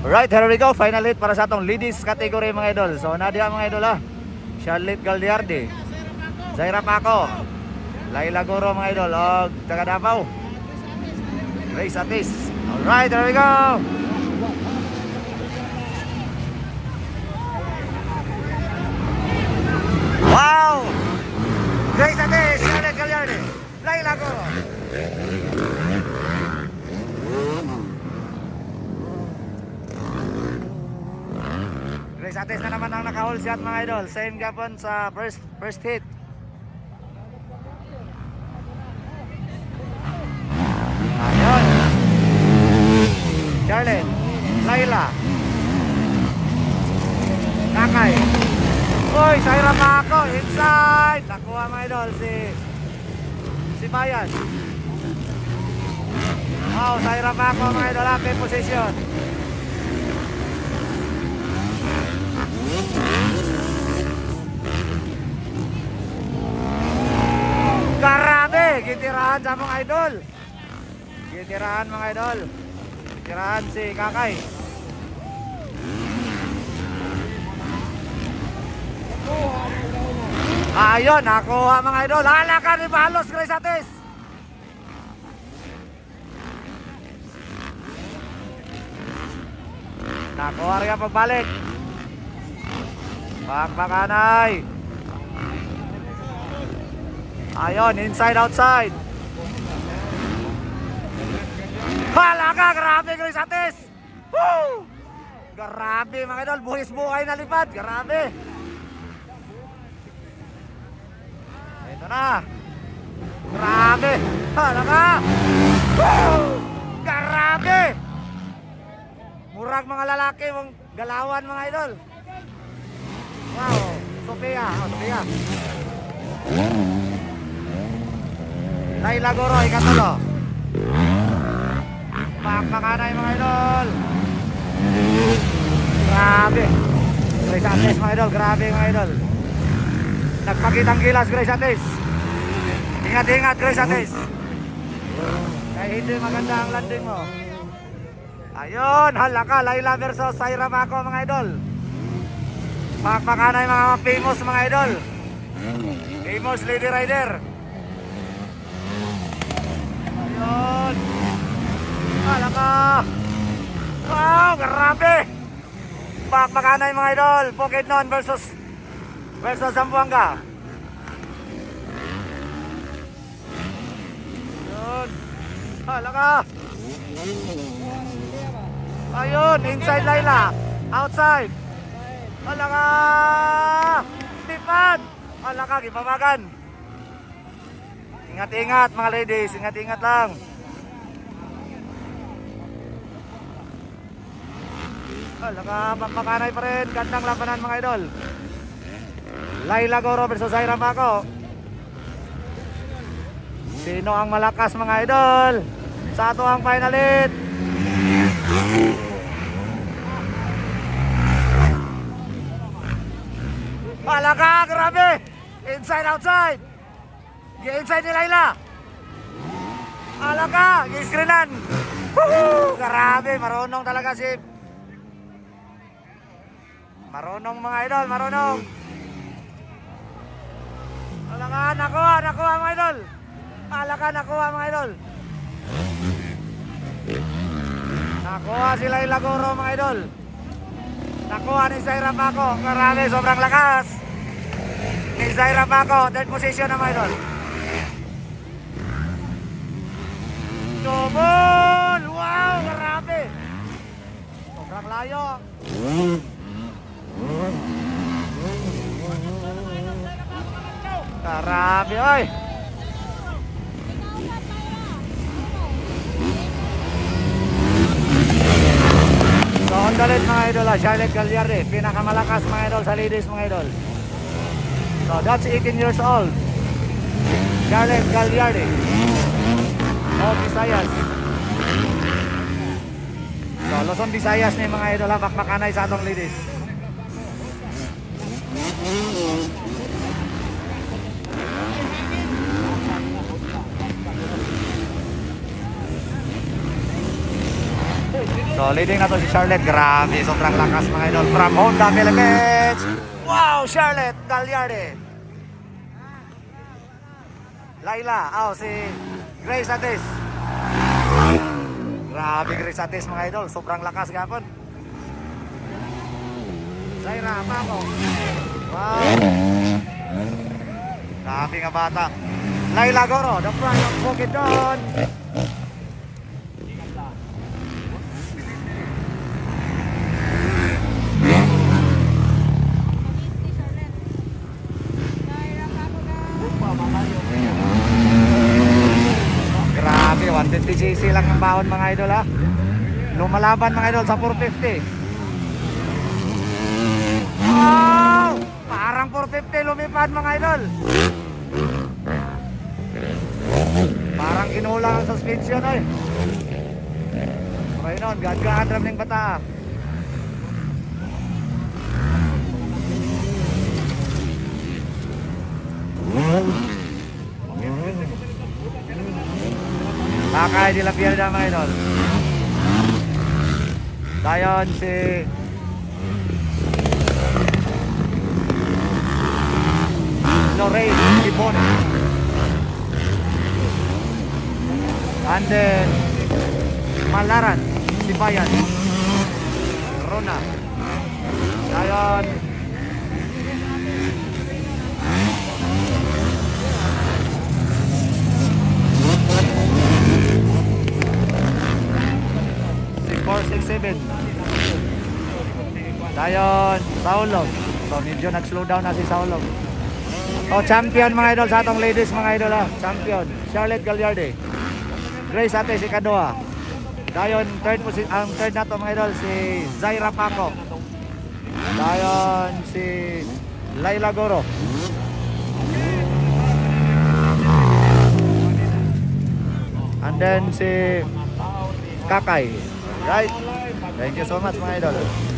Right, here we go. Final hit para sa atong ladies category mga idol. So, nadia mga idol ha. Charlotte Galdiardi. Zaira Paco. Laila Goro mga idol. O, taga Davao. Grace Atis. Alright, there we go. Wow! Grace Atis, Charlotte Galdiardi. Laila Goro. Grace Atis na naman ang naka-hold shot mga idol. Same gapon sa first first hit. Ayun. Charlotte. Laila. Kakay. Uy, Saira Mako. Inside. Nakuha mga idol si si Bayan. Wow, Saira Mako mga idol. Happy position. Grabe! Gitirahan sa mga idol. Gitirahan mga idol. Gitirahan si Kakay. Ayun, nakuha mga idol. Hala ka ni Balos, Grace Ates. Nakuha rin ang pagbalik. Pakpakanay. Ayun, inside outside. Hala ka, grabe Grace Ates. Woo! Grabe mga idol, buhis buhay na lipad. Grabe. Ito na. Grabe. Hala ka. Woo! Grabe. Murag mga lalaki, mong galawan mga idol. Wow. Sophia. Oh, Sophia. Laila Goro, ikatulo. Pakpakanay mga idol. Grabe. Grace Ates mga idol, grabe mga idol. Nagpakitang gilas Grace Ates. Ingat-ingat Grace Ates. Kahit hindi maganda ang landing mo. Ayun, halaka, Laila versus Saira Mako mga idol. Pakpakanay mga famous mga idol. Famous lady rider. Ayun. Halaka. Wow, grabe. Pakpakanay mga idol. Pocket non versus versus Zamboanga. Ayun. Halaka. Ayun, inside Laila. Outside. Halaka. Lipad. Halaka, gipabagan. Ingat-ingat mga ladies, ingat-ingat lang. Halaka, pampakanay pa rin. Gandang labanan mga idol. Laila Goro versus Zaira Mako. Sino ang malakas mga idol? Sa ato ang final hit. Halaka, grabe! Inside, outside! Gi-inside ni Laila! Halaka, gi-screenan! Grabe, marunong talaga si... Marunong mga idol, marunong! Halaka, nakuha, nakuha mga idol! Halaka, nakuha mga idol! Nakuha si Laila Goro mga idol! Nakuha ni Zaira Paco. Grabe, sobrang lakas. Zaira Paco, third position na mga idol. Double! Wow, grabe. Sobrang layo. Grabe, oy. So on the lead mga idol, ah, Charlotte Galliardi, pinakamalakas mga idol sa ladies mga idol. So that's 18 years old. Charlotte Galliardi. of Visayas. So Luzon, Visayas ni mga idol, ha, bakbakanay sa atong ladies. So leading na to si Charlotte. Grabe, sobrang lakas mga idol. From Honda Philippines. Wow, Charlotte Gagliardi. Laila, oh si Grace Atis. Grabe Grace Atis mga idol. Sobrang lakas gapon. Zaira, apa ako? Wow. Grabe nga bata. Laila Goro, the front of Bukidnon. Grabe, 150cc lang ang bawon mga idol ha. Lumalaban mga idol sa 450. Wow! Parang 450 lumipad mga idol. Parang kinulang ang suspension ay. Okay nun, gagahan ram ng bata. Kakay nila Pierda mga idol. Dayon si Lorraine Tipon. And then Malaran, Sibayan, Rona. Dayon si 467. Dayon Saulog. So medyo nag-slow down na si Saulog. Oh, champion mga idol sa atong ladies mga idol ha. Champion. Charlotte Gagliardi. Grace Ate si Kadoa. Dayon third posi ang third nato mga idol si Zaira Paco. Dayon si Laila Goro. And then si Kakay. Right? Thank you so much mga idol.